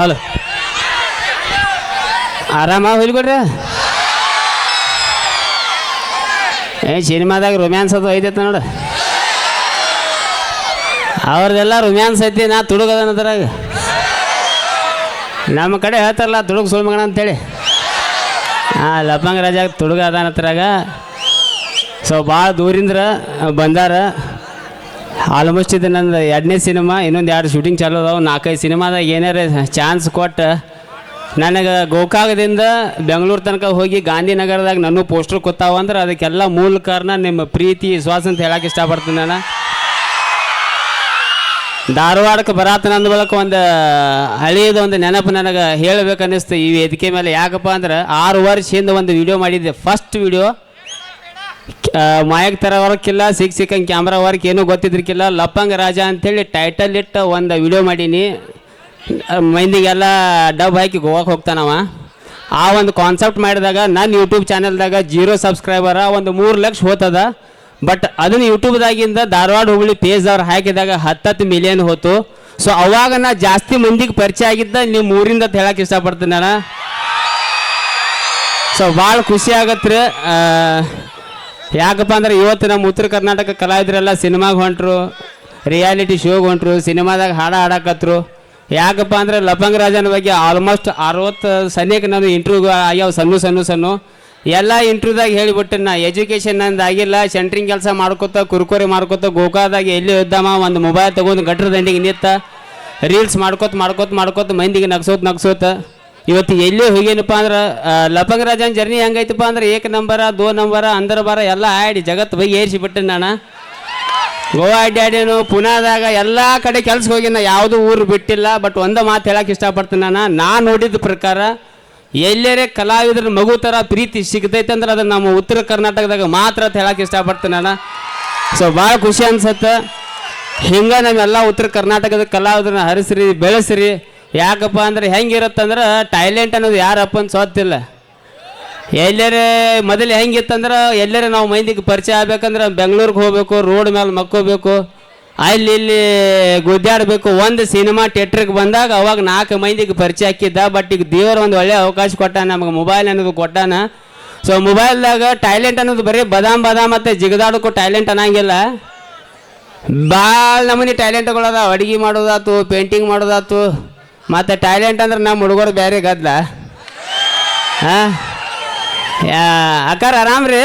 Hello. ಆರಾಮ ಹೊಯ್ಕೊಡ್ರಿ ಏ, ಸಿನಿಮಾದಾಗ romance ಅದು ಐತೈತೆ ನೋಡು. ಅವ್ರದ್ದೆಲ್ಲ ರೊಮ್ಯಾನ್ಸ್ ಐತಿ, ನಾ ತುಡುಗದ ಅದ್ರಾಗ. ನಮ್ಮ ಕಡೆ ಹೇಳ್ತಾರಲ್ಲ, ತುಡುಗ ಸುಳ್ಮಗಣ ಅಂತೇಳಿ. ಹಾಂ ಲಪ್ಪಂಗ ರಾಜ ತುಡುಗ ಅದಾನ ಹತ್ರಾಗ ಸೊ ಭಾಳ ದೂರಿಂದ ಬಂದಾರ. ಆಲ್ಮೋಸ್ಟ್ ಇದು ನಂದು ಎರಡನೇ ಸಿನಿಮಾ, ಇನ್ನೊಂದು ಎರಡು ಶೂಟಿಂಗ್ ಚಾಲು ಅದಾವೆ. ನಾಲ್ಕೈದು ಸಿನಿಮಾದಾಗ ಏನಾರ ಚಾನ್ಸ್ ಕೊಟ್ಟು ನನಗೆ ಗೋಕಾಕದಿಂದ ಬೆಂಗಳೂರು ತನಕ ಹೋಗಿ ಗಾಂಧಿನಗರದಾಗ ನನ್ನ ಪೋಸ್ಟರ್ ಕೊತ್ತಾವ ಅಂದ್ರೆ ಅದಕ್ಕೆಲ್ಲ ಮೂಲ ಕಾರಣ ನಿಮ್ಮ ಪ್ರೀತಿ, ವಿಶ್ವಾಸ ಅಂತ ಹೇಳಕ್ಕೆ ಇಷ್ಟಪಡ್ತೀನಿ ನಾನು. ಧಾರವಾಡಕ್ಕೆ ಬರಾತನ ಅಂದ ಬಳಕ ಒಂದು ಹಳೆಯದು ಒಂದು ನೆನಪು ನನಗೆ ಹೇಳಬೇಕನ್ನಿಸ್ತು. ಈ ವೇದಿಕೆ ಮೇಲೆ ಯಾಕಪ್ಪ ಅಂದ್ರೆ ಆರು ವರ್ಷ ಹಿಂದೆ ಒಂದು ವಿಡಿಯೋ ಮಾಡಿದ್ದೆ. ಫಸ್ಟ್ ವಿಡಿಯೋ ಮಾಯಕ್ ಥರ ವರ್ಕಿಲ್ಲ ಸಿಕ್ ಸಿಕ್ಕಂಗೆ ಕ್ಯಾಮ್ರಾ ವರ್ಕ್ ಏನೂ ಗೊತ್ತಿದ್ರಿಕ್ಕಿಲ್ಲ ಲಪ್ಪಂಗ ರಾಜ ಅಂತೇಳಿ ಟೈಟಲ್ ಇಟ್ಟು ಒಂದು ವಿಡಿಯೋ ಮಾಡೀನಿ. ಮೈಂದಿಗೆಲ್ಲ ಡಬ್ ಹಾಕಿ ಗೋವಾಕ್ಕೆ ಹೋಗ್ತಾನವ. ಆ ಒಂದು ಕಾನ್ಸೆಪ್ಟ್ ಮಾಡಿದಾಗ ನನ್ನ ಯೂಟ್ಯೂಬ್ ಚಾನಲ್ದಾಗ ಜೀರೋ ಸಬ್ಸ್ಕ್ರೈಬರ ಒಂದು ಮೂರು ಲಕ್ಷ ಹೋತದ. ಬಟ್ ಅದನ್ನು ಯೂಟ್ಯೂಬ್ದಾಗಿಂದ ಧಾರವಾಡ ಹುಬ್ಳಿ ಪೇಜ್ ಅವ್ರು ಹಾಕಿದಾಗ ಹತ್ತತ್ತು ಮಿಲಿಯನ್ ಹೋತು. ಸೊ ಅವಾಗ ನಾ ಜಾಸ್ತಿ ಮಂದಿಗೆ ಪರಿಚಯ ಆಗಿದ್ದ ನಿಮ್ಮ ಊರಿಂದ ಹೇಳಕ್ಕೆ ಇಷ್ಟಪಡ್ತೀನಿ ನಾನು. ಸೊ ಭಾಳ ಖುಷಿ ಆಗತ್ತೆ ಆ, ಯಾಕಪ್ಪ ಅಂದ್ರೆ ಇವತ್ತು ನಮ್ಮ ಉತ್ತರ ಕರ್ನಾಟಕ ಕಲಾವಿದರೆಲ್ಲ ಸಿನಿಮಾಗೆ ಹೊಂಟ್ರು ರಿಯಾಲಿಟಿ ಶೋಗೆ ಹೊಂಟ್ರು, ಸಿನಿಮಾದಾಗ ಹಾಡ ಹಾಡಾಕತ್ರು. ಯಾಕಪ್ಪ ಅಂದ್ರೆ ಲಪಂಗ ರಾಜನ ಬಗ್ಗೆ ಆಲ್ಮೋಸ್ಟ್ ಅರವತ್ತು ಸನ್ಯಕ್ಕೆ ನಾನು ಇಂಟರ್ವ್ಯೂ ಆಗ್ಯಾವ ಸಣ್ಣ ಸಣ್ಣ ಸಣ್ಣ. ಎಲ್ಲ ಇಂಟರ್ವ್ಯೂದಾಗ ಹೇಳಿಬಿಟ್ಟೆ ನಾ ಎಜುಕೇಷನ್ ನಂದು ಆಗಿಲ್ಲ ಸೆಂಟ್ರಿಂಗ್ ಕೆಲಸ ಮಾಡ್ಕೊತ, ಕುರ್ಕುರಿ ಮಾಡ್ಕೊತ ಗೋಕಾದಾಗ ಎಲ್ಲಿ ಇದ್ದಮ್ಮ ಒಂದು ಮೊಬೈಲ್ ತೊಗೊಂಡು ಗಟ್ರ ದಂಡಿಗೆ ನಿತ್ತ ರೀಲ್ಸ್ ಮಾಡ್ಕೊತ ಮಾಡ್ಕೊತ ಮಾಡ್ಕೊತ, ಮಂದಿಗೆ ನಗ್ಸೋತ್, ನಗ್ಸೋತ. ಇವತ್ತು ಎಲ್ಲೇ ಹೋಗೇನಪ್ಪ ಅಂದ್ರೆ ಲಪಂಗ ರಾಜನ್ ಜರ್ನಿ ಹೆಂಗೈತಪ್ಪ ಅಂದ್ರೆ, ಏಕ ನಂಬರ, ದೋ ನಂಬರ, ಅಂದರ ಬರ ಎಲ್ಲ ಆಡಿ ಜಗತ್ತು ಬೈ ಏರಿಸಿಬಿಟ್ಟೆ ನಾನು. ಗೋವಾ ಅಡ್ಡಾಡೇನು ಪುನಾದಾಗ ಎಲ್ಲ ಕಡೆ ಕೆಲ್ಸಕ್ಕೆ ಹೋಗಿ ನಾ, ಯಾವುದೂ ಊರು ಬಿಟ್ಟಿಲ್ಲ ಬಟ್ ಒಂದು ಮಾತು ಹೇಳಕ್ಕೆ ಇಷ್ಟಪಡ್ತೀನಿ ನಾನು. ನಾ ನೋಡಿದ ಪ್ರಕಾರ, ಎಲ್ಲರೇ ಕಲಾವಿದ್ರ ಮಗು ಥರ ಪ್ರೀತಿ ಸಿಗ್ತೈತೆ ಅಂದ್ರೆ ಅದು ನಮ್ಮ ಉತ್ತರ ಕರ್ನಾಟಕದಾಗ ಮಾತ್ರ ಅಂತ ಹೇಳಕ್ಕೆ ಇಷ್ಟಪಡ್ತೀನಿ ನಾನು. ಸೊ ಭಾಳ ಖುಷಿ ಅನ್ಸತ್ತೆ. ಹಿಂಗೆ ನಮ್ಮೆಲ್ಲ ಉತ್ತರ ಕರ್ನಾಟಕದ ಕಲಾವಿದ್ರನ್ನ ಹರಿಸ್ರಿ, ಬೆಳೆಸ್ರಿ. ಯಾಕಪ್ಪ ಅಂದ್ರೆ ಹೆಂಗಿರುತ್ತಂದ್ರೆ ಟ್ಯಾಲೆಂಟ್ ಅನ್ನೋದು ಯಾರಪ್ಪ ಅಂತ ಸೋತಿಲ್ಲ. ಎಲ್ಲರೇ ಮೊದಲು ಹೆಂಗಿತ್ತಂದ್ರೆ ಎಲ್ಲರೇ ನಾವು ಮೈಂದಿಗೆ ಪರಿಚಯ ಆಗ್ಬೇಕಂದ್ರೆ ಬೆಂಗಳೂರಿಗೆ ಹೋಗ್ಬೇಕು, ರೋಡ್ ಮೇಲೆ ಮಕ್ಕೋಬೇಕು, ಅಲ್ಲಿ ಇಲ್ಲಿ ಗುದ್ದಾಡಬೇಕು, ಒಂದು ಸಿನಿಮಾ ಥಿಯೇಟ್ರಿಗೆ ಬಂದಾಗ ಅವಾಗ ನಾಲ್ಕು ಮಂದಿಗೆ ಪರಿಚಯ ಹಾಕಿದ್ದ ಬಟ್ ಈಗ ದೇವರು ಒಂದು ಒಳ್ಳೆ ಅವಕಾಶ ಕೊಟ್ಟ ನಮಗೆ ಮೊಬೈಲ್ ಅನ್ನೋದು ಕೊಟ್ಟಾನ. ಸೊ ಮೊಬೈಲ್ದಾಗ ಟ್ಯಾಲೆಂಟ್ ಅನ್ನೋದು ಬರೀ ಬದಾಮ್ ಬದಾಮ್ ಮತ್ತು ಜಿಗದಾಡೋಕ್ಕೂ ಟ್ಯಾಲೆಂಟ್ ಅನ್ನಂಗಿಲ್ಲ. ಭಾಳ ನಮೂನಿ ಟ್ಯಾಲೆಂಟ್ಗಳದ ಅಡುಗೆ ಮಾಡೋದಾತು ಪೇಂಟಿಂಗ್ ಮಾಡೋದಾತು. ಮತ್ತು ಟ್ಯಾಲೆಂಟ್ ಅಂದ್ರೆ ನಮ್ಮ ಹುಡುಗರು ಬೇರೆ ಗದ್ಲ. ಹಾಂ? ಅಕ್ಕಾರ ಆರಾಮ್ ರೀ?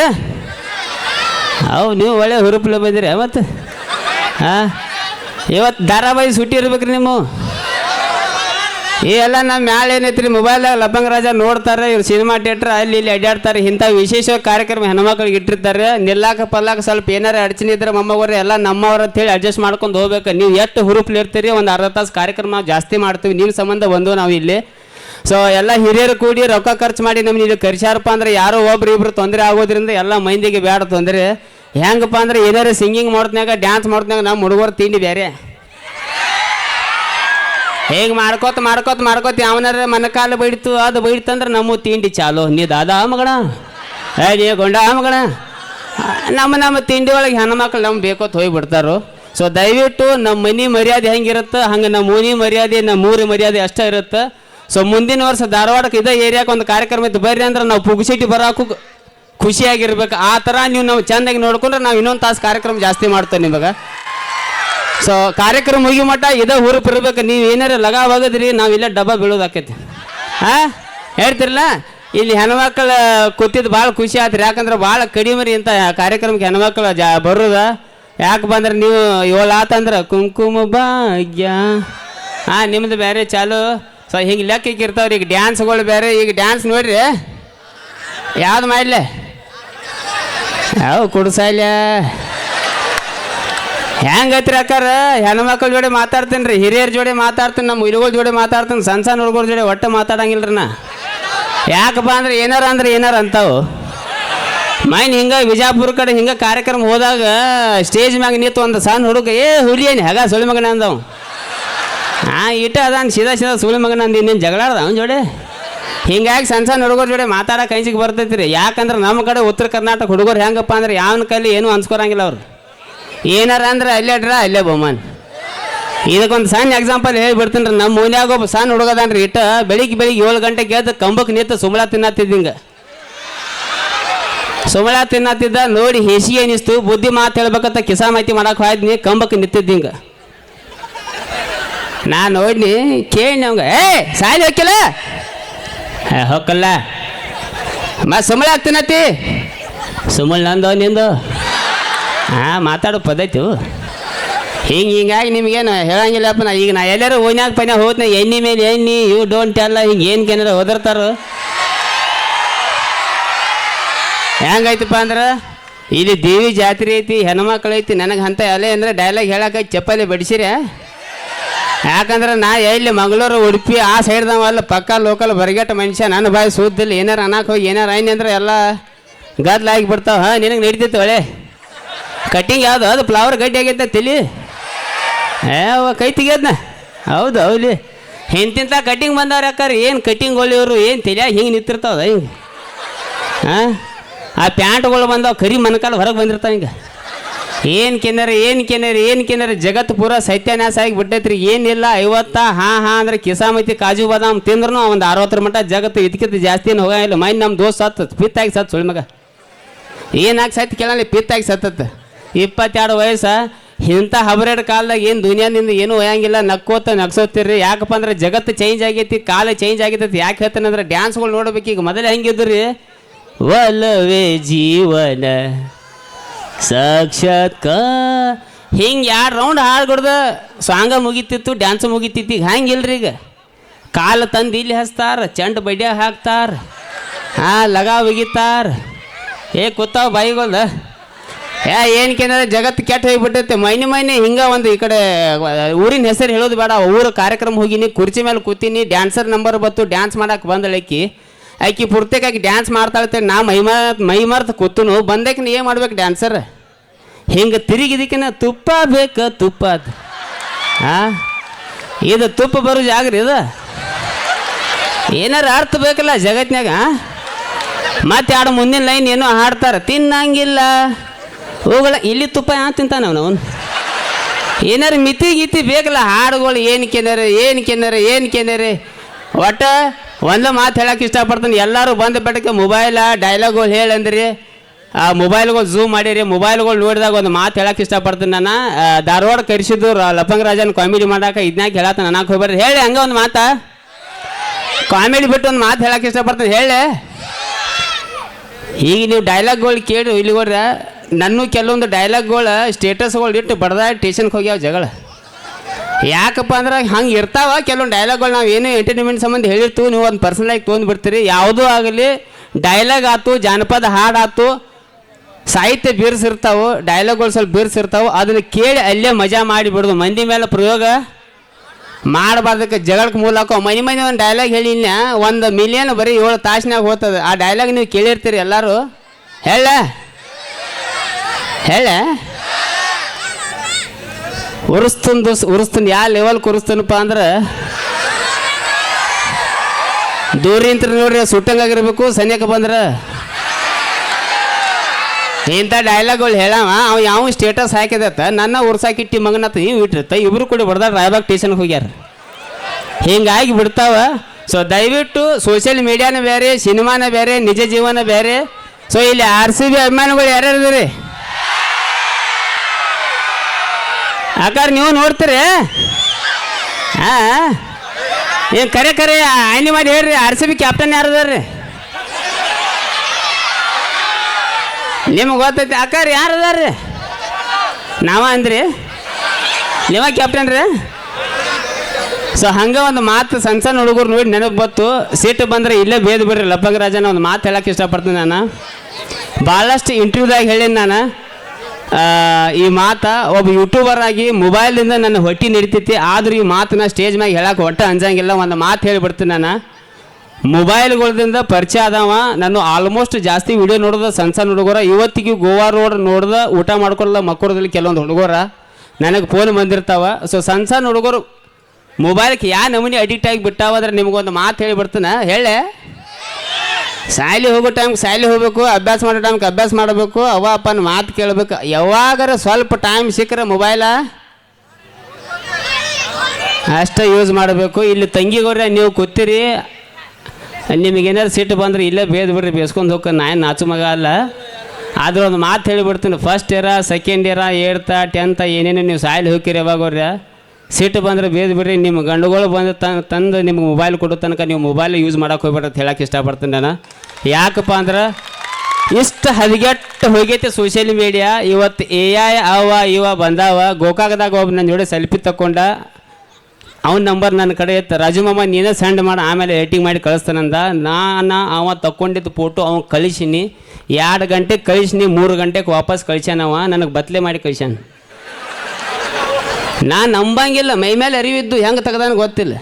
ಅವು ನೀವು ಒಳ್ಳೆ ಹುರುಪ್ಲೆ ಬಂದಿರಿ ಮತ್ತು ಹಾಂ? ಇವತ್ತು ಧಾರಾವಾಹಿ ಸುಟ್ಟಿ ಇರ್ಬೇಕ್ರಿ ಈ ಎಲ್ಲ ನಮ್ಮ ಮ್ಯಾಲೆ ಏನೈತ್ರಿ ಮೊಬೈಲ್ದಾಗ ಲಬ್ಬಂಗ ರಾಜ ನೋಡ್ತಾರೆ, ಇವ್ರು ಸಿನಿಮಾ ಥಿಯೇಟ್ರ್ ಅಲ್ಲಿ ಇಲ್ಲಿ ಅಡ್ಡಾಡ್ತಾರೆ ಇಂಥ ವಿಶೇಷ ಕಾರ್ಯಕ್ರಮ ಹೆಣ್ಮಕ್ಳಿಗೆ ಇಟ್ಟಿರ್ತಾರೆ. ನಿಲ್ಲಾಕ ಪಲ್ಲಾಕ ಸ್ವಲ್ಪ ಏನಾರ ಅಡಚಣೆ ಇದ್ರೆ ಮೊಮ್ಮಗವ್ರು ಎಲ್ಲ ನಮ್ಮವ್ರ ಅಂತೇಳಿ ಅಡ್ಜಸ್ಟ್ ಮಾಡ್ಕೊಂಡು ಹೋಗ್ಬೇಕು. ನೀವು ಎಷ್ಟು ಹುರುಪ್ಲಿ ಇರ್ತೀರಿ, ಒಂದು ಅರ್ಧ ತಾಸು ಕಾರ್ಯಕ್ರಮ ಜಾಸ್ತಿ ಮಾಡ್ತೀವಿ. ನಿಮ್ಮ ಸಂಬಂಧ ಬಂದು ನಾವು ಇಲ್ಲಿ. ಸೊ ಎಲ್ಲ ಹಿರಿಯರು ಕೂಡಿ ರೊಕ್ಕ ಖರ್ಚು ಮಾಡಿ ನಮ್ಗೆ ಇಲ್ಲಿ ಕರ್ಸ್ಯಾರಪ್ಪ ಅಂದ್ರೆ ಯಾರೋ ಒಬ್ರು ಇಬ್ರು ತೊಂದರೆ ಆಗೋದ್ರಿಂದ ಎಲ್ಲ ಮೈಂದಿಗೆ ಬೇಡ ತೊಂದರೆ. ಹೆಂಗಪ್ಪ ಅಂದ್ರೆ ಏನಾರ ಸಿಂಗಿಂಗ್ ಮಾಡೋದ್ನಾಗ ಡ್ಯಾನ್ಸ್ ಮಾಡೋದ್ನಾಗ ನಮ್ಮ ಹುಡುಗರು ತಿಂಡಿ ಬೇರೆ ಹೇಗೆ ಮಾಡ್ಕೋತ ಮಾಡ್ಕೋತ ಮಾಡ್ಕೋತ ಯಾವನಾರ ಮನಕಾಲ ಬೈಡ್ತು, ಅದು ಬೈಡ್ತಂದ್ರೆ ನಮ್ಮ ತಿಂಡಿ ಚಾಲು. ನೀ ದಾದ ಮಗಣ ಏ, ನೀ ಗೊಂಡ ಮಗಣ ನಮ್ಮ ನಮ್ಮ ತಿಂಡಿ ಒಳಗೆ ಹೆಣ್ಮಕ್ಳು ನಮ್ಗೆ ಬೇಕೋತ್ ಹೋಗ್ಬಿಡ್ತಾರೋ ಸೊ ದಯವಿಟ್ಟು ನಮ್ಮ ಮನೆ ಮರ್ಯಾದೆ ಹೆಂಗಿರುತ್ತೆ, ಹಂಗೆ ನಮ್ಮ ಮೂನಿ ಮರ್ಯಾದೆ, ನಮ್ಮ ಊರಿ ಮರ್ಯಾದೆ ಅಷ್ಟೇ ಇರುತ್ತೆ. ಸೊ ಮುಂದಿನ ವರ್ಷ ಧಾರವಾಡಕ್ಕೆ ಇದೇ ಏರಿಯಾಕ್ಕೆ ಒಂದು ಕಾರ್ಯಕ್ರಮ ಇತ್ತು. ಬರ್ರಿ ಅಂದ್ರೆ ನಾವು ಪುಗ್ಸಿಟಿ ಬರೋಕು ಖುಷಿಯಾಗಿರ್ಬೇಕು. ಆ ಥರ ನೀವು ನಾವು ಚೆಂದಾಗಿ ನೋಡ್ಕೊಂಡ್ರೆ ನಾವು ಇನ್ನೊಂದು ತಾಸು ಕಾರ್ಯಕ್ರಮ ಜಾಸ್ತಿ ಮಾಡ್ತೇವೆ ನಿಮಗೆ. ಸೊ ಕಾರ್ಯಕ್ರಮ ಮುಗಿ ಮಟ್ಟ ಇದೇ ಹುರುಪ್ ಇರ್ಬೇಕು ನೀವು ಏನಾರ ಲಗ ಒಗದ್ರಿ, ನಾವು ಇಲ್ಲೇ ಡಬ್ಬ ಬೀಳೋದಾಕೈತಿ. ಹಾಂ? ಹೇಳ್ತಿರಲ್ಲ ಇಲ್ಲಿ ಹೆಣ್ಮಕ್ಳು ಕೂತಿದ್ದು ಭಾಳ ಖುಷಿ ಆತ್ರಿ. ಯಾಕಂದ್ರೆ ಭಾಳ ಕಡಿಮೆ ರೀ ಇಂಥ ಕಾರ್ಯಕ್ರಮಕ್ಕೆ ಹೆಣ್ಮಕ್ಳು ಜಾ ಬರೋದ. ಯಾಕೆ ಬಂದ್ರೆ ನೀವು ಏಳು ಆತಂದ್ರೆ, ಕುಂಕುಮ ಭಾಗ್ಯ. ಹಾಂ, ನಿಮ್ದು ಬೇರೆ ಚಾಲು. ಸೊ ಹಿಂಗೆ ಈಗ ಇರ್ತಾವ್ರಿ. ಈಗ ಡ್ಯಾನ್ಸ್ಗಳು ಬೇರೆ ಈಗ ಡ್ಯಾನ್ಸ್ ನೋಡ್ರಿ. ಯಾವ್ದು ಮಾಡಲೆ? ಯಾವ ಕುಡ್ಸಾಯ್ಲ ಹೆಂಗೈತ್ರಿ ಅಕ್ಕಾರ? ಹೆಣ್ಮಕ್ಳ ಜೋಡಿ ಮಾತಾಡ್ತೀನಿ ರೀ. ಹಿರಿಯರ ಜೋಡಿ ಮಾತಾಡ್ತೀನಿ, ನಮ್ಮ ಹುಡುಗಳ ಜೋಡಿ ಮಾತಾಡ್ತೀನಿ, ಸಣ್ಣ ಸಣ್ಣ ಹುಡುಗರ ಜೋಡಿ ಒಟ್ಟು ಮಾತಾಡಂಗಿಲ್ಲ ರೀ ನಾ ಯಾಕಪ್ಪ ಅಂದ್ರೆ ಏನಾರ ಅಂದ್ರೆ ಏನಾರ ಅಂತಾವು. ಮೈನ್ ಹಿಂಗೆ ವಿಜಾಪುರ ಕಡೆ ಹಿಂಗೆ ಕಾರ್ಯಕ್ರಮ ಹೋದಾಗ ಸ್ಟೇಜ್ ಮ್ಯಾಗ ನಿಂತು ಒಂದು ಸಣ್ಣ ಹುಡುಗ, ಏ ಹುಲಿ ಏನು ಹೆಗ ಸುಳಿ ಮಗನ? ಅಂದವು. ಹಾಂ ಇಟ್ಟ ಅದಾನ, ಸೀದಾ ಸೀದಾ ಸುಳಿ ಮಗನ ಅಂದ ಇನ್ನೇನು ಜಗಳಾಡ್ದ ಅವ್ನ ಜೋಡಿ? ಹಿಂಗಾಗಿ ಸಣ್ಣ ಸಣ್ಣ ಹುಡುಗರ ಜೋಡಿ ಮಾತಾಡೋ ಕೈಸಿಗೆ ಬರ್ತೈತಿ ರೀ ಯಾಕಂದ್ರೆ ನಮ್ಮ ಕಡೆ ಉತ್ತರ ಕರ್ನಾಟಕ ಹುಡುಗರು ಹೆಂಗಪ್ಪ ಅಂದ್ರೆ ಯಾವನ ಕೈಲಿ ಏನೂ ಅನ್ಸ್ಕೊರಂಗಿಲ್ಲ ಅವ್ರು. ಏನಾರ ಅಂದ್ರೆ ಅಲ್ಲೇ ಡ್ರಾ ಅಲ್ಲೇ ಬೊಮ್ಮನ್ ಇದಕ್ಕೊಂದು ಸಣ್ಣ ಎಕ್ಸಾಂಪಲ್ ಹೇಳ್ಬಿಡ್ತೀನಿ ರೀ. ನಮ್ಮ ಮೂನ್ಯಾಗ ಒಬ್ಬ ಸಣ್ಣ ಹುಡುಗದನ್ರಿ ಇಟ್ಟ ಬೆಳಿಗ್ಗೆ ಬೆಳಿಗ್ಗೆ ಏಳು ಗಂಟೆಗೆ ಎದ್ದು ಕಂಬಕ್ಕೆ ನಿಂತು ಸುಮಳ ತಿನ್ನತ್ತಿದ್ದಿಂಗ ಸುಮಳ ತಿನ್ನತ್ತಿದ್ದ ನೋಡಿ ಹೆಸಿ ಅನಿಸ್ತು ಬುದ್ಧಿ ಮಾತು ಹೇಳ್ಬೇಕಂತ ಕಿಸಾ ಮಾಹಿತಿ ಮಾಡಕ್ಕೆ ಹೋಯ್ದ್ನಿ ಕಂಬಕ್ಕೆ ನಿಂತಿದ್ದಿಂಗ ನಾ ನೋಡ್ನಿ ಕೇಳಿ ಅವಂಗ, ಏ, ಸಾಲಿ ಹೋಗಿಲ್ಲ ಹೋಕಲ್ಲ. ಮ ಸುಮಳ ತಿನ್ನತ್ತಿ ಸುಮ್ಮಳ ನಂದು, ನಿಂದು. ಹಾಂ, ಮಾತಾಡೋ ಪದ್ಧತಿ ಹಿಂಗೆ ಹಿಂಗಾಗಿ ನಿಮಗೇನು ಹೇಳಂಗಿಲ್ಲಪ್ಪ, ನಾ ಈಗ ನಾ ಎಲ್ಲರೂ ಓನ್ಯಾಗ ಪೈನ ಹೋದ್ನ, ಎಣ್ಣೆ ಮೇಲೆ ಎಣ್ಣೆ ಯು ಡೋಂಟ್ ಎಲ್ಲ ಹಿಂಗೆ ಏನು ಏನಾರ ಓದಿರ್ತಾರೋ ಹೆಂಗೈತಪ್ಪ ಅಂದ್ರೆ, ಇಲ್ಲಿ ದೇವಿ ಜಾತ್ರೆ ಐತಿ, ಹೆಣ್ಮಕ್ಳು ಐತಿ, ನನಗೆ ಅಂತ ಅಲೆ ಅಂದ್ರೆ ಡೈಲಾಗ್ ಹೇಳಕ್ಕೆ ಚಪ್ಪಲಿ ಬಡಿಸಿರಿ. ಯಾಕಂದ್ರೆ ನಾ ಎಲ್ಲಿ ಮಂಗಳೂರು, ಉಡುಪಿ, ಆ ಸೈಡ್ದವಲ್ಲ ಪಕ್ಕ ಲೋಕಲ್ ಬರಗಟ್ಟ ಮನುಷ್ಯ, ನನ್ನ ಬಾಯಿ ಸುದ್ದಿಲ್ಲ, ಏನಾರ ಅನ್ನಕ್ಕೆ ಹೋಗಿ, ಏನಾರ ಅಂದ್ರೆ ಎಲ್ಲ ಗದ್ಲಾಗಿ ಬಿಡ್ತಾವ. ಹಾಂ, ನಿನಗೆ ನಡೀತೈತೆ ಒಳ್ಳೆ. ಕಟ್ಟಿಂಗ್ ಯಾವುದು? ಅದು ಫ್ಲವರ್ ಗಡ್ಡಿ ಆಗೈತೆ ತಿಳಿ. ಏ ಕೈ ತೆಗಿಯೋದ್ನ? ಹೌದು ಹೌಲಿ ಇಂತಿಂತ ಕಟ್ಟಿಂಗ್ ಬಂದವ್ರು ಯಾಕಾರೆ? ಏನು ಕಟ್ಟಿಂಗ್ ಹೊಲಿಯವರು ಏನು ತಿಳಿಯ? ಹಿಂಗೆ ನಿಂತಿರ್ತಾವ ಹಿಂಗೆ. ಹಾಂ ಆ ಪ್ಯಾಂಟ್ಗಳು ಬಂದವು, ಕರಿ ಮನಕಾಲ ಹೊರಗೆ ಬಂದಿರ್ತಾವ ಹಿಂಗೆ. ಏನು ಕೆನರೆ ಏನು ಕೆನರೆ ಏನು ಕೆನರೆ ಜಗತ್ತು ಪೂರ ಸತ್ಯಾನ್ಯಾಸ ಆಗಿ ಬಿಟ್ಟೈತ್ರಿ ಏನಿಲ್ಲ, ಐವತ್ತ, ಹಾಂ ಹಾಂ ಅಂದ್ರೆ ಕಿಸಾಮತಿ ಕಾಜು ಬಾದಾಮ್ ತಿಂದ್ರೂ ಒಂದು ಅರವತ್ತರ ಮಟ್ಟ ಜಗತ್ತು ಇದಕ್ಕಿಂತ ಜಾಸ್ತಿ ಏನು ಹೋಗಂಗಿಲ್ಲ. ಮೈಂಡ್ ನಮ್ಮ ದೋಸ್ತ ಸತ್ತು ಪಿತ್ತಾಗಿ ಸತ್ತು ಸುಳ್ಮಗ ಮಗ. ಏನಾಗಿ ಸತ್ತು ಕೇಳಲ್ಲ, ಪಿತ್ತಾಗಿ ಸತ್ತತ್ತ ಇಪ್ಪತ್ತೆರಡು ವಯಸ್ಸು. ಇಂಥ ಹಬರೇಡ್ ಕಾಲದಾಗ ಏನು ದುನಿಯಾದಿಂದ ಏನೂ ಒಯ್ಯಂಗಿಲ್ಲ. ನಕ್ಕೋತ ನಗ್ಸೋತಿರ್ರಿ ಯಾಕಪ್ಪ ಅಂದ್ರೆ ಜಗತ್ತು ಚೇಂಜ್ ಆಗೈತಿ, ಕಾಲ ಚೇಂಜ್ ಆಗೈತಿ ಯಾಕೆ ಹೇಳ್ತಾನೆ ಅಂದ್ರೆ ಡ್ಯಾನ್ಸ್ಗಳು ನೋಡ್ಬೇಕು ಈಗ. ಮೊದಲೇ ಹೆಂಗಿದ್ರಿ ಒಲವೇ ಜೀವನ ಸಾಕ್ಷಾತ್ಕ. ಹಿಂಗೆ ಎರಡು ರೌಂಡ್ ಹಾಡ್ಗೊಡ್ದ ಸಾಂಗ ಮುಗಿತಿತ್ತು ಡ್ಯಾನ್ಸ್ ಮುಗಿತಿತ್ತು. ಈಗ ಹಂಗಿಲ್ರಿ ಈಗ? ಕಾಲ ತಂದು ಇಲ್ಲಿ ಹಚ್ತಾರ, ಚಂಡ್ ಬಡ್ಡಿಯಾಗ ಹಾಕ್ತಾರ. ಹಾಂ ಲಗಾ ಒಗಿತಾರ. ಏ, ಕೂತಾವ ಏ ಕೇಂದ್ರೆ ಜಗತ್ತು ಕೆಟ್ಟ ಹೋಗಿಬಿಟ್ಟೈತೆ ಮೈನೆ ಮೈನೆ ಹಿಂಗೆ ಒಂದು ಈ ಕಡೆ, ಊರಿನ ಹೆಸರು ಹೇಳೋದು ಬೇಡ. ಊರ ಕಾರ್ಯಕ್ರಮ ಹೋಗಿನಿ, ಕುರ್ಚಿ ಮೇಲೆ ಕೂತೀನಿ ಡ್ಯಾನ್ಸರ್ ನಂಬರ್ ಬತ್ತು ಡ್ಯಾನ್ಸ್ ಮಾಡಕ್ಕೆ ಬಂದಳು ಆಕಿ. ಪೂರ್ತಿಯಾಗಿ ಡ್ಯಾನ್ಸ್ ಮಾಡ್ತಾಳೆ ನಾ ಮೈ ಮೈ ಮರ್ತು ಕೂತನು. ಬಂದಕ್ಕೆ ಏನು ಮಾಡ್ಬೇಕು ಡ್ಯಾನ್ಸರ್ ಹಿಂಗೆ ತಿರುಗಿದಕ್ಕಿನ ತುಪ್ಪ ಬೇಕು ತುಪ್ಪ ಅದು. ಹಾಂ ಇದು ತುಪ್ಪ ಬರೋ ಜಾಗ ರೀ ಇದು. ಏನಾರು ಅರ್ಥ ಬೇಕಲ್ಲ ಜಗತ್ತಿನಾಗ ಮತ್ತೆ ಎರಡು ಮುಂದಿನ ಲೈನ್ ಏನೋ ಹಾಡ್ತಾರೆ, ತಿನ್ನಂಗಿಲ್ಲ. ಹೋಗಲ್ಲ ಇಲ್ಲಿ ತುಪ್ಪ ಯಾ ತಿಂತಾನ ಅವನು? ಏನಾರು ಮಿತಿ ಗೀತಿ ಬೇಕಲ್ಲ, ಹಾಡುಗಳು ಏನು ಕೆನರೆ ಏನು ಕೆನರೆ ಏನು ಕೆನರೆ ಒಟ್ಟ ಒಂದು ಮಾತು ಹೇಳಕ್ಕೆ ಇಷ್ಟಪಡ್ತೀನಿ. ಎಲ್ಲರೂ ಬಂದ ಬೆಟ್ಟಕ್ಕೆ ಮೊಬೈಲ ಡೈಲಾಗ್ಗಳು ಹೇಳಂದ್ರಿ ಆ ಮೊಬೈಲ್ಗಳು ಝೂಮ್ ಮಾಡಿರಿ ಮೊಬೈಲ್ಗಳು ನೋಡಿದಾಗ ಒಂದು ಮಾತು ಹೇಳಕ್ಕೆ ಇಷ್ಟಪಡ್ತೀನಿ ನಾನು. ಧಾರವಾಡ ಕರೆಸಿದ್ದು ಲಪಂಗ ರಾಜನ್ ಕಾಮಿಡಿ ಮಾಡಾಕ ಇದನ್ನಾಗಿ ಹೇಳತ್ತ ನನಗೆ ಹೋಗ್ಬಾರ್ದು ಹೇಳಿ ಹಂಗೆ ಒಂದು ಮಾತಾ. ಕಾಮಿಡಿ ಬಿಟ್ಟು ಒಂದು ಮಾತು ಹೇಳಕ್ಕೆ ಇಷ್ಟಪಡ್ತೀನಿ. ಹೇಳಿ. ಈಗ ನೀವು ಡೈಲಾಗ್ಗಳು ಕೇಳಿ ಇಲ್ಲಿ ಹೋದ್ರೆ ನನ್ನ ಕೆಲವೊಂದು ಡೈಲಾಗ್ಗಳು ಸ್ಟೇಟಸ್ಗಳು ಇಟ್ಟು ಬಡ್ದ ಟೇಷನ್ಗೆ ಹೋಗ್ಯಾವ ಜಗಳ. ಯಾಕಪ್ಪ ಅಂದ್ರೆ ಹಂಗೆ ಇರ್ತಾವ ಕೆಲವೊಂದು ಡೈಲಾಗ್ಗಳು ನಾವು ಏನು ಎಂಟರ್ಟೈನ್ಮೆಂಟ್ ಸಂಬಂಧ ಹೇಳಿರ್ತೀವಿ, ನೀವು ಒಂದು ಪರ್ಸನಲಾಗಿ ತೊಗೊಂಡು ಬಿಡ್ತೀರಿ. ಯಾವುದೂ ಆಗಲಿ ಡೈಲಾಗ್ ಆಯ್ತು ಜಾನಪದ ಹಾಡು ಆಯ್ತು ಸಾಹಿತ್ಯ ಬೀರ್ಸಿರ್ತಾವೆ ಡೈಲಾಗ್ಗಳು ಸ್ವಲ್ಪ ಬೀರ್ಸಿರ್ತಾವೆ, ಅದನ್ನು ಕೇಳಿ ಅಲ್ಲೇ ಮಜಾ ಮಾಡಿಬಿಡೋದು ಮಂದಿ ಮೇಲೆ ಪ್ರಯೋಗ ಮಾಡಬಾರ್ದಕ್ಕೆ ಜಗಳಕ್ಕೆ ಮೂಲಕ ಮನೆ ಮನೆ ಒಂದು ಡೈಲಾಗ್ ಹೇಳಿ ಇನ್ನ ಒಂದು ಮಿಲಿಯನ್ ಬರೀ ಏಳು ತಾಸಿನಾಗ ಹೋಗ್ತದೆ ಆ ಡೈಲಾಗ್ ನೀವು ಕೇಳಿರ್ತೀರಿ ಎಲ್ಲರೂ. ಹೇಳ. ಹೇಳ. ಉರಿಸ್ತಂದು ಉರಿಸ್ತನ್ ಯಾವ ಲೆವೆಲ್ ಉರಿಸ್ತನಪ್ಪ ಅಂದ್ರೆ? ದೂರಿಂತ್ರ ನೋಡ್ರಿ ಸುಟ್ಟಂಗಾಗಿರ್ಬೇಕು ಸನ್ಯಕ್ಕೆ ಬಂದ್ರೆ. ಇಂಥ ಡೈಲಾಗ್ಗಳು ಹೇಳವ, ಅವ ಯಾವ ಸ್ಟೇಟಸ್ ಹಾಕಿದತ್ತ ನನ್ನ ಉರ್ಸಾಕಿಟ್ಟಿ ಮಗನತ್ತ ಇವು ಇಟ್ಟಿರ್ತ ಇಬ್ರು ಕೂಡ ಬಡ್ದಾರ ರಾಯಬಾಗ್ ಟೇಷನ್ ಹೋಗ್ಯಾರ. ಹಿಂಗಾಗಿ ಬಿಡ್ತಾವ. ಸೊ ದಯವಿಟ್ಟು ಸೋಷಿಯಲ್ ಮೀಡಿಯಾನ ಬೇರೆ ಸಿನಿಮಾನ ಬೇರೆ ನಿಜ ಜೀವನ ಬೇರೆ ಸೊ ಇಲ್ಲಿ ಆರ್ ಸಿ ಬಿ ಅಭಿಮಾನಿಗಳು ಯಾರ್ಯಾರು ಅಕ್ಕಾರ ನೀವು ನೋಡ್ತೀರಿ? ಹಾ? ಏನು ಕರೆ ಕರೆ, ಆಯ್ನೆ ಮಾಡಿ ಹೇಳ್ರಿ, ಆರ್ ಸಿ ಬಿ ಕ್ಯಾಪ್ಟನ್ ಯಾರು ಅದಾರ್ರಿ? ನಿಮಗೆ ಗೊತ್ತೈತಿ ಅಕ್ಕಾರ ಯಾರು ಅದಾರ್ರಿ? ನಾವ ಅಂದ್ರಿ? ನೀವ ಕ್ಯಾಪ್ಟನ್ ರೀ? ಸೊ ಹಂಗೆ ಒಂದು ಮಾತು ಸಣ್ಣ ಸಣ್ಣ ಹುಡುಗರು ನೋಡಿ ನೆನಪು ಬತ್ತು ಸೀಟ್ ಬಂದರೆ ಇಲ್ಲೇ ಬೇದ್ ಬಿಡ್ರಿ ಲಪ್ಪಂಗ ರಾಜನ ಒಂದು ಮಾತು ಹೇಳಕ್ಕೆ ಇಷ್ಟಪಡ್ತೀನಿ ನಾನು. ಭಾಳಷ್ಟು ಇಂಟರ್ವ್ಯೂದಾಗ ಹೇಳೀನಿ ನಾನು. ಈ ಮಾತ ಒಬ್ಬ ಯೂಟ್ಯೂಬರ್ ಆಗಿ ಮೊಬೈಲಿಂದ ನನ್ನ ಹೊಟ್ಟಿ ನಡಿತೈತಿ, ಆದ್ರೂ ಈ ಮಾತನ್ನ ಸ್ಟೇಜ್ ಮ್ಯಾಗ ಹೇಳಕ್ಕೆ ಒಟ್ಟು ಅಂಜಂಗಿಲ್ಲ, ಒಂದು ಮಾತು ಹೇಳಿಬಿಡ್ತೀನಿ ನಾನು. ಮೊಬೈಲ್ಗಳದಿಂದ ಪರಿಚಯ ಆದವ, ನಾನು ಆಲ್ಮೋಸ್ಟ್ ಜಾಸ್ತಿ ವಿಡಿಯೋ ನೋಡಿದ, ಸಣ್ಣ ಸಣ್ಣ ಹುಡುಗರ. ಇವತ್ತಿಗೂ ಗೋವಾ ರೋಡ್ ನೋಡ್ದ, ಊಟ ಮಾಡ್ಕೊಳ್ಳಲ್ಲ ಮಕ್ಕಳದಲ್ಲಿ ಕೆಲವೊಂದು ಹುಡುಗರ. ನನಗೆ ಫೋನ್ ಬಂದಿರ್ತಾವ. ಸೊ ಸಣ್ಣ ಸಣ್ಣ ಹುಡುಗರು ಮೊಬೈಲ್ಗೆ ಯಾವ ನಮೂನಿ ಅಡಿಕ್ಟ್ ಆಗಿ ಬಿಟ್ಟಾವ ಅಂದ್ರೆ ನಿಮಗೊಂದು ಮಾತು ಹೇಳಿಬಿಡ್ತಾನೆ. ಹೇಳೆ? ಶಾಲೆ ಹೋಗೋ ಟೈಮ್ಗೆ ಶಾಲೆ ಹೋಗ್ಬೇಕು, ಅಭ್ಯಾಸ ಮಾಡೋ ಟೈಮ್ಗೆ ಅಭ್ಯಾಸ ಮಾಡಬೇಕು ಅವ ಅಪ್ಪನ ಮಾತು ಕೇಳಬೇಕು. ಯಾವಾಗಾರ ಸ್ವಲ್ಪ ಟೈಮ್ ಸಿಕ್ಕರೆ ಮೊಬೈಲ ಅಷ್ಟೇ ಯೂಸ್ ಮಾಡಬೇಕು. ಇಲ್ಲಿ ತಂಗಿಗೋರೆ ನೀವು ಕೂತೀರಿ. ನಿಮಗೇನಾದ್ರು ಸಿಟ್ಟು ಬಂದ್ರೆ ಇಲ್ಲೇ ಬೇದ್ ಬಿಡ್ರಿ, ಬೇಸ್ಕೊಂಡು ಹೋಗ ನಾ ಏನು ನಾಚು ಮಗ ಅಲ್ಲ. ಆದ್ರೆ ಒಂದು ಮಾತು ಹೇಳಿಬಿಡ್ತೀನಿ. ಫಸ್ಟ್ ಇಯರ ಸೆಕೆಂಡ್ ಇಯರ ಏಡ್ತಾ ಟೆಂತ ಏನೇನು ನೀವು ಸಾಯಲಿ ಹೋಗಿರಿ ಯಾವಾಗೋರ್ಯ ಸಿಟ್ಟು ಬಂದ್ರೆ ಬೇದ್ ಬಿಡ್ರಿ, ನಿಮ್ಮ ಗಂಡುಗಳು ಬಂದು ತಂದು ನಿಮ್ಗೆ ಮೊಬೈಲ್ ಕೊಡೋ ತನಕ ನೀವು ಮೊಬೈಲ್ ಯೂಸ್ ಮಾಡೋಕೆ ಹೋಗ್ಬೇಡ ಅಂತ ಹೇಳಕ್ಕೆ ಇಷ್ಟಪಡ್ತೀನಿ ನಾನು. ಯಾಕಪ್ಪ ಅಂದ್ರೆ ಇಷ್ಟು ಹದಗೆಟ್ಟು ಹೋಗೈತೆ ಸೋಷಿಯಲ್ ಮೀಡಿಯಾ ಇವತ್ತು ಎ ಐ ಅವ, ಇವ ಬಂದಾವ. ಗೋಕಾಕದಾಗ ಒಬ್ಬ ನನ್ನ ಜೋಡಿ ಸೆಲ್ಫಿ ತಗೊಂಡ ಅವನ ನಂಬರ್ ನನ್ನ ಕಡೆ ಇತ್ತು. ರಾಜು ಮಾಮ, ನೀನೇ ಸೆಂಡ್ ಮಾಡಿ, ಆಮೇಲೆ ಎಡಿಟಿಂಗ್ ಮಾಡಿ ಕಳಿಸ್ತಾನಂದ ನಾನು ಅವ ತಗೊಂಡಿದ್ದು ಫೋಟೋ ಅವ್ನು ಕಳಿಸಿನಿ. ಎರಡು ಗಂಟೆಗೆ ಕಳಿಸಿನಿ, ಮೂರು ಗಂಟೆಗೆ ವಾಪಸ್ ಕಳಿಸ್ಯಾನವ. ನನಗೆ ಬತ್ಲೆ ಮಾಡಿ ಕಳ್ಸ್ಯಾನ. ನಾನು ನಂಬಂಗಿಲ್ಲ, ಮೈ ಮೇಲೆ ಅರಿವಿದ್ದು ಹೆಂಗೆ ತೆಗ್ದಾನ ಗೊತ್ತಿಲ್ಲ.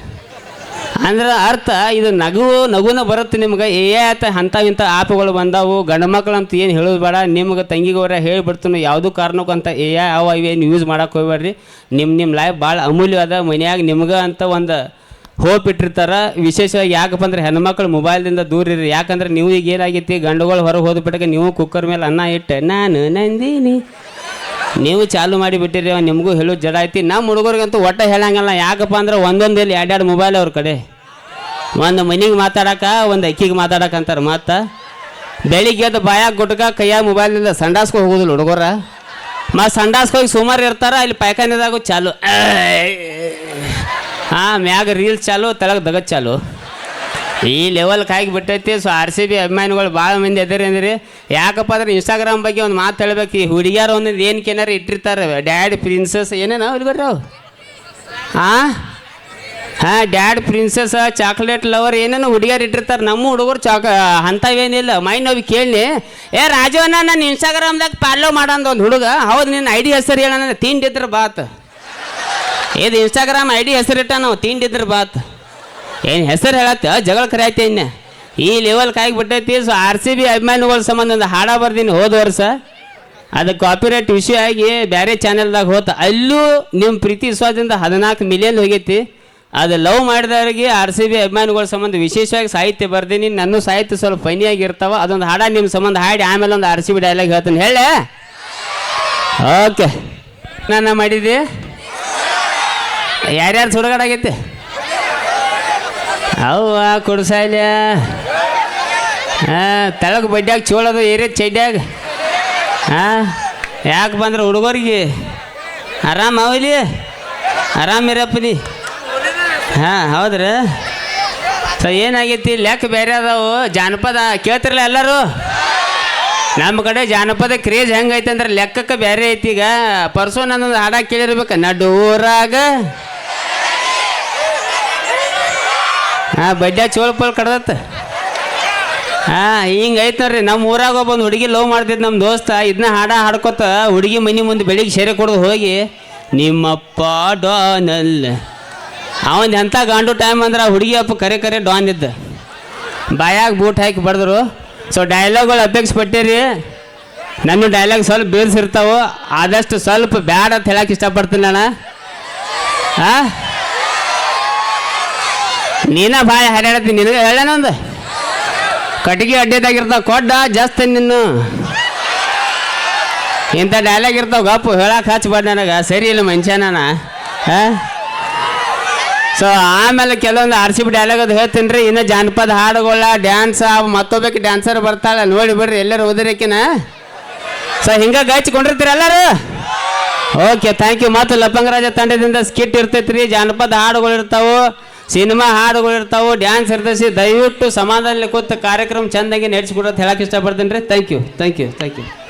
ಅಂದ್ರೆ ಅರ್ಥ, ಇದು ನಗು, ನಗುನ ಬರುತ್ತೆ ನಿಮ್ಗೆ. ಏ, ಆತ ಅಂಥ ಇಂಥ ಆಪ್ಗಳು ಬಂದಾವು. ಗಂಡು ಮಕ್ಳು ಅಂತ ಏನು ಹೇಳೋದು ಬೇಡ. ನಿಮ್ಗೆ ತಂಗಿಗೋರ ಹೇಳಿಬಿಡ್ತೀನಿ. ಯಾವುದೂ ಕಾರಣಕ್ಕಂತ ಏ ಯಾವ ಇವೇನು ಯೂಸ್ ಮಾಡಕ್ಕೆ ಹೋಗ್ಬೇಡ್ರಿ ನಿಮ್ಮ ನಿಮ್ಮ ಲೈಫ್ ಭಾಳ ಅಮೂಲ್ಯವಾದ. ಮನ್ಯಾಗ ನಿಮ್ಗೆ ಅಂತ ಒಂದು ಹೋಪ್ ಇಟ್ಟಿರ್ತಾರೆ. ವಿಶೇಷವಾಗಿ ಯಾಕಪ್ಪ ಅಂದ್ರೆ ಹೆಣ್ಮಕ್ಳು ಮೊಬೈಲ್ದಿಂದ ದೂರ ಇರಿ ಯಾಕಂದ್ರೆ ನೀವು ಈಗ ಏನಾಗೈತಿ, ಗಂಡುಗಳು ಹೊರಗೆ ಹೋದ್ಬಿಟ್ಟಾಗ ನೀವು ಕುಕ್ಕರ್ ಮೇಲೆ ಅನ್ನ ಇಟ್ಟೆ. ನಾನು ನಂದಿನಿ ನೀವು ಚಾಲು ಮಾಡಿ ಬಿಟ್ಟಿರಿ, ಅವ ನಿಮಗೂ ಹೇಳೋ ಜಡ ಐತಿ. ನಮ್ಮ ಹುಡುಗರಿಗಂತೂ ಒಟ್ಟ ಹೇಳಂಗಲ್ಲ. ಯಾಕಪ್ಪ ಅಂದ್ರೆ ಒಂದೊಂದಲ್ಲಿ ಎರಡೆರಡು ಮೊಬೈಲ್ ಅವ್ರ ಕಡೆ. ಒಂದು ಮನಿಗೆ ಮಾತಾಡಕ, ಒಂದು ಅಕ್ಕಿಗೆ ಮಾತಾಡಕ ಅಂತಾರೆ. ಮತ್ತು ಬೆಳಿಗ್ಗೆ ಎದ್ದು ಬಾಯಾಗ ಗುಟ್ಕ, ಕೈಯಾಗ ಇಲ್ಲ, ಸಂಡಾಸ್ಕೊ ಹೋಗೋದಿಲ್ಲ ಹುಡುಗರ. ಮತ್ತು ಸಂಡಾಸ್ಕ ಹೋಗಿ ಸುಮಾರು ಇರ್ತಾರ, ಅಲ್ಲಿ ಪಾಯ್ಖಾನೆದಾಗೂ ಚಾಲು. ಹಾಂ ಮ್ಯಾಗ ರೀಲ್ಸ್ ಚಾಲು ತೆಳಗೆ ದಗದ್ ಚಾಲು. ಈ ಲೆವೆಲ್ ಕಾಯ್ಗೆ ಬಿಟ್ಟೈತಿ. ಸೊ ಆರ್ ಸಿ ಬಿ ಅಭಿಮಾನಿಗಳು ಭಾಳ ಮಂದಿ ಎದರಿ ಅಂದ್ರಿ. ಯಾಕಪ್ಪ ಅಂದ್ರೆ ಇನ್ಸ್ಟಾಗ್ರಾಮ್ ಬಗ್ಗೆ ಒಂದು ಮಾತು ಹೇಳ್ಬೇಕು. ಈ ಹುಡುಗಿಯಾರು ಒಂದೊಂದು ಏನು ಕೇನಾರ ಇಟ್ಟಿರ್ತಾರೆ. ಡ್ಯಾಡ್ ಪ್ರಿನ್ಸಸ್ ಏನೇನೋ ಅವ್ರು ಬರ್ರಿ ಅವು ಹಾಂ ಹಾಂ ಡ್ಯಾಡ್ ಪ್ರಿನ್ಸಸ್ ಚಾಕ್ಲೇಟ್ ಲವರ್ ಏನೇನು ಹುಡುಗಿಯರು ಇಟ್ಟಿರ್ತಾರೆ. ನಮ್ಮ ಹುಡುಗರು ಚಾಕ ಅಂಥವೇನಿಲ್ಲ ಮೈ ನೋವು ಕೇಳಿ ಏ ರಾಜವನ್ನ ನಾನು ಇನ್ಸ್ಟಾಗ್ರಾಮ್ದಾಗ ಫಾಲೋ ಮಾಡೋದು ಒಂದು ಹುಡುಗ. ಹೌದು ನಿನ್ನ ಐ ಡಿ ಹೆಸರು ಹೇಳೋಣ. ತಿಂಡಿದ್ರ ಬಾತ್. ಇದು ಇನ್ಸ್ಟಾಗ್ರಾಮ್ ಐ ಡಿ ಹೆಸರಿಟ್ಟ ನಾವು. ತಿಂಡಿದ್ರ ಬಾತ್. ಏನು ಹೆಸರು ಹೇಳತ್ತ? ಜಗಳ ಕರೆಯತ್ತೆ ಇನ್ನ. ಈ ಲೆವೆಲ್ ಕಾಯ್ಬಿಟ್ಟೈತಿ ಸೊ ಆರ್ ಸಿ ಬಿ ಅಭಿಮಾನಿಗಳ ಸಂಬಂಧ ಒಂದು ಹಾಡ ಬರ್ದೀನಿ ಹೋದ ವರ್ಷ. ಅದು ಕಾಪಿರೈಟ್ ವಿಷಯ ಆಗಿ ಬೇರೆ ಚಾನೆಲ್ದಾಗ ಹೋತ. ಅಲ್ಲೂ ನಿಮ್ಮ ಪ್ರೀತಿ ವಿಶ್ವಾಸದಿಂದ ಹದಿನಾಲ್ಕು ಮಿಲಿಯನ್ ಹೋಗೈತಿ. ಅದು ಲವ್ ಮಾಡಿದವರಿಗೆ ಆರ್ ಸಿ ಬಿ ಅಭಿಮಾನಿಗಳ ಸಂಬಂಧ ವಿಶೇಷವಾಗಿ ಸಾಹಿತ್ಯ ಬರ್ದೀನಿ. ನನ್ನ ಸಾಹಿತ್ಯ ಸ್ವಲ್ಪ ಫೈನಿಯಾಗಿ ಇರ್ತಾವ ಅದೊಂದು ಹಾಡ ನಿಮ್ಮ ಸಂಬಂಧ ಹಾಡಿ ಆಮೇಲೆ ಒಂದು ಆರ್ ಸಿ ಬಿ ಡೈಲಾಗ್ ಹೇಳ್ತೀನಿ. ಹೇಳೆ? ಓಕೆ ನಾನು ಮಾಡಿದ್ದೆ? ಯಾರ್ಯಾರು ಸುಡಗಾಡಾಗೈತೆ? ಅವ್ವ ಕುಡ್ಸಾಯ್ಲ ಹಾಂ ತೆಳಗೆ ಬಡ್ಡ್ಯಾಗ ಚೋಳದು ಏರಿಯ ಚಡ್ಡ್ಯಾಗ ಹಾಂ ಯಾಕೆ ಬಂದ್ರೆ ಹುಡುಗರಿಗೆ? ಆರಾಮ ಅವಲಿ ಆರಾಮಿರಪ್ಪ ನೀ ಹಾಂ, ಹೌದ್ರ. ಸೊ, ಏನಾಗೈತಿ? ಲೆಕ್ಕ ಬೇರೆ ಅದಾವು. ಜಾನಪದ ಕೇಳ್ತಿರಲ್ಲ ಎಲ್ಲರೂ? ನಮ್ಮ ಕಡೆ ಜಾನಪದ ಕ್ರೇಜ್ ಹೆಂಗೈತೆ ಅಂದ್ರೆ ಲೆಕ್ಕಕ್ಕೆ ಬೇರೆ ಐತಿ ಈಗ. ಪರ್ಸೋ ನನ್ನೊಂದು ಹಾಡ ಕೇಳಿರ್ಬೇಕು ನಡೂರಾಗ ಹಾಂ, ಬಡ್ಡ್ಯಾ ಚೋಳ ಪೋಲ್ ಕಡ್ದತ್ತ? ಹಾಂ, ಹಿಂಗೆ ಐತೆ ನೋಡ್ರಿ ನಮ್ಮ ಊರಾಗ ಒಬ್ಬೊಂದು ಹುಡುಗಿ ಲವ್ ಮಾಡ್ತಿದ್ದು ನಮ್ಮ ದೋಸ್ತ ಇದನ್ನ ಹಾಡ ಹಾಡ್ಕೊತ ಹುಡುಗಿ ಮನೆ ಮುಂದೆ ಬೆಳಿಗ್ಗೆ ಸೇರೆ ಕೊಡೋದು ಹೋಗಿ, ನಿಮ್ಮಪ್ಪ ಡಾನಲ್ ಅವನ್ ಎಂಥ ಗಾಂಡು ಟೈಮ್ ಅಂದ್ರೆ ಹುಡುಗಿ ಅಪ್ಪ ಕರೆ ಕರೆ ಡಾನ್ ಇದ್ದ. ಬಾಯಾಗ ಬೂಟ್ ಹಾಕಿ ಬಡಿದ್ರು. ಸೊ ಡೈಲಾಗ್ಗಳು ಅಪೇಕ್ಷೆ ಪಟ್ಟಿರಿ. ನನ್ನ ಡೈಲಾಗ್ ಸ್ವಲ್ಪ ಬೇರ್ಸಿರ್ತಾವೆ ಆದಷ್ಟು ಸ್ವಲ್ಪ ಬ್ಯಾಡ ಅಂತ ಹೇಳಕ್ಕೆ ಇಷ್ಟಪಡ್ತೀನಿ ನಾನು. ಹಾಂ? ನೀನ ಬಾಯ ಹರ್ಯಾಡತ್ತೀನಿ ನಿನಗೆ ಹೇಳೇನೊಂದು ಕಟ್ಟಿಗೆ ಅಡ್ಡದಾಗಿರ್ತಾವ ಕೊಡ್ಡ, ಜಾಸ್ತಿ ನಿನ್ನು. ಇಂಥ ಡೈಲಾಗ್ ಇರ್ತಾವ ಗಪ್ಪು ಹೇಳಕ್ಕೆ ಹಚ್ಬಾರ್ದು ನನಗೆ, ಸರಿ ಇಲ್ಲ ಮನುಷ್ಯನ ಹಾಂ? ಸೊ ಆಮೇಲೆ ಕೆಲವೊಂದು ಆರ್ ಸಿ ಬಿ ಡೈಲಾಗ್ ಅದು ಹೇಳ್ತೀನಿ ರೀ, ಇನ್ನು ಜಾನಪದ ಹಾಡುಗಳ ಡ್ಯಾನ್ಸ್ ಮತ್ತೊಬ್ಬಕ್ಕೆ ಡ್ಯಾನ್ಸರ್ ಬರ್ತಾಳೆ, ನೋಡಿ ಬಿಡ್ರಿ, ಎಲ್ಲರೂ ಓದಿರಕಿನ ಸೊ ಹಿಂಗೆ ಗಾಯ್ಚಿಕೊಂಡಿರ್ತೀರಿ ಎಲ್ಲರೂ? ಓಕೆ ಥ್ಯಾಂಕ್ ಯು ಮತ್ತು ಲಪ್ಪಂಗರಾಜ ತಂಡದಿಂದ ಸ್ಕಿಟ್ ಇರ್ತೈತ್ರಿ, ಜಾನಪದ ಹಾಡುಗಳು ಇರ್ತಾವು. ಸಿನಿಮಾ ಹಾಡುಗಳು ಇರ್ತಾವೆ ಡ್ಯಾನ್ಸ್ ಇರ್ತೈತಿ. ದಯವಿಟ್ಟು ಸಮಾಧಾನದಲ್ಲಿ ಕೂತು ಕಾರ್ಯಕ್ರಮ ಚೆಂದಾಗಿ ನಡೆಸ್ಕೊಡೋದು ಹೇಳಕ್ಕೆ ಇಷ್ಟಪಡ್ತೀನಿ ರೀ. Thank you thank you thank you